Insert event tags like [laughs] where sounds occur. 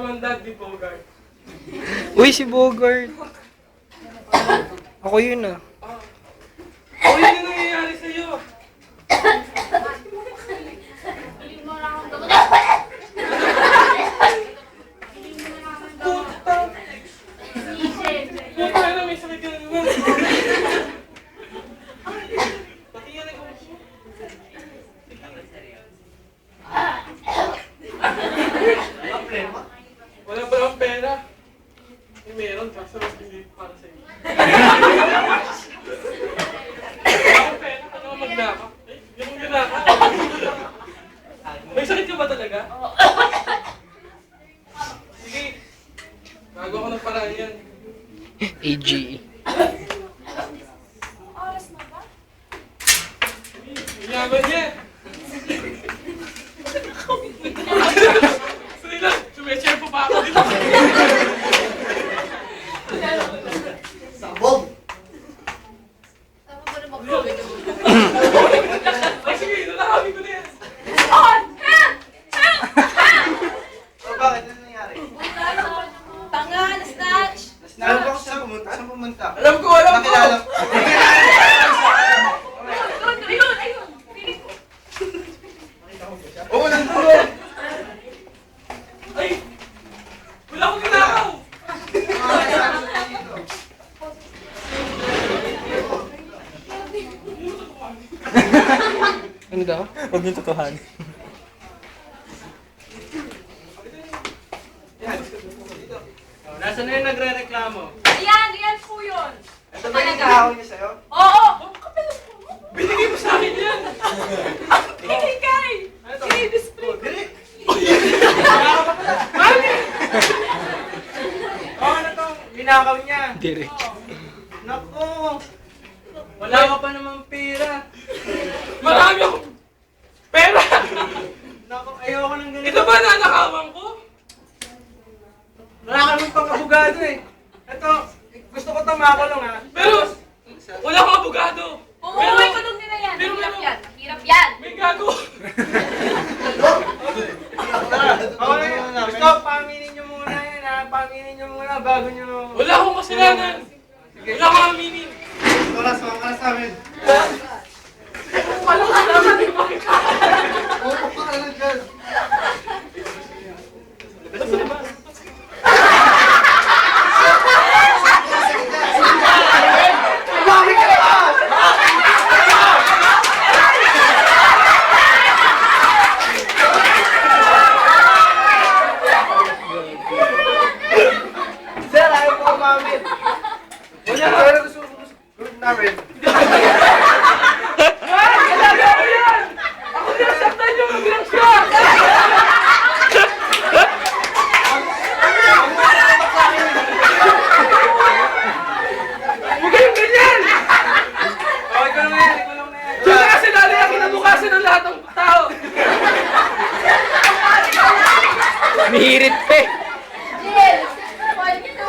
Ang dad ni Bogart. Uy, si Bogart. Ako yun ah. Oh, yun yung nangyayari sa'yo. Puta. Puta na, may sakit naman. Pati yan ako. Wala pa lang pera. Eh, meron, kaso mas hindi para akong pera, ano magnaka? Ginaka. May sakit ka ba talaga? Sige. Bago ako ng paraan yan. AGE. Yaman niya. Sorry lang, sumeshare po pa ako dito. Sabog! Ay, sige, nalakami ko na yan. O bakit? Ano nangyari? Tanga, Saan ba saan pumunta? Saan pumunta? Alam ko, alam ko. Nakilala ko. [laughs] Ayun, ayun, ayun! Piling ko. Oo, nandun! Ay, wala akong ginakaw. Ano daw? Huwag yung totohan. Nasaan na yung nagre-reklamo? Ayan, yan po yun! Ito ba yung kahawin niya sa'yo? Oo! Binigay mo sa akin yan. Tingin kay! I-display ko. Dili! Oh, ano to? Binakaw niya. Direk. Naku! Wala ka pa namang pera. Marami akong pera. Naku, ayoko ng ganito. Ito ba nanakawan ko? Wala ka naman pang abogado eh. Ito, gusto ko ito makulong ha. Pero, wala akong abogado. Umuwi ko nung nila yan. Pero- Mahirap yan. Mahirap yan. May gago. [laughs] Okay, gusto, paminin nyo muna yan ha. Paminin nyo muna bago nyo... Wala akong kasalanan. Wala akong aminin. Oras, mga oras Kuya, pero gusto ko group namin. Ako yan! Ako nasaktan yung bilang siya! Huwag kayong na yan, ikaw kasi lalo yung kinabukasan ng lahat ng tao. Mihirit pa eh. Jill! Mahal kita.